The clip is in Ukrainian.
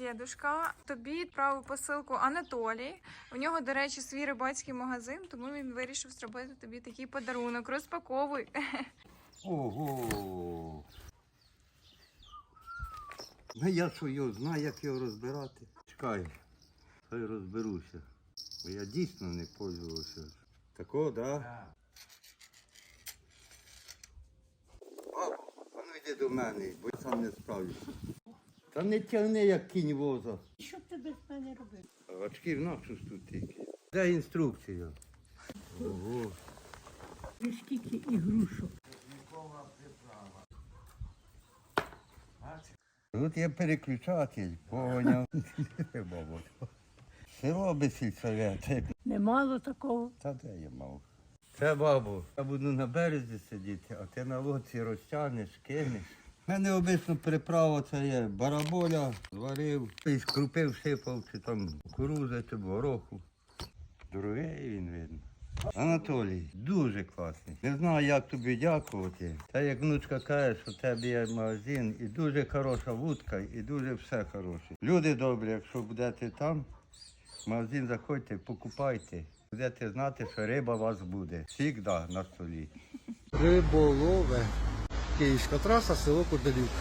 дідушка. Тобі відправив посилку Анатолій. У нього, до речі, свій рибацький магазин, тому він вирішив зробити тобі такий подарунок. Розпаковуй. Ого. Ну я що його знаю, як його розбирати. Чекай, хай розберуся. Бо я дійсно не пользувався. Такого, да? Бабу, а ну йди до мене, бо я сам не справлюся. Та не тягни, як кінь воза. Що б ти без мене робив? В нас тут тільки. Де інструкція? Ого. І скільки ігрушок. Тут є переключатель, поняв. Село без сільсовета. Немало такого. Та де я мав? Це бабу. Я буду на березі сидіти, а ти на лодці розтягнеш, кинеш. У мене обично приправа це є бараболя, зварив, і скрупив, сипав, чи там кукурузи, чи гороху. Дорогий він видно. Анатолій, дуже класний. Не знаю, як тобі дякувати. Та як внучка каже, що в тебе є магазин, і дуже хороша вудка, і дуже все хороше. Люди добрі, якщо будете там, в магазин заходьте, покупайте. Будете знати, що риба у вас буде. Всігда на столі. Риболове. Київська траса, село Куделівка.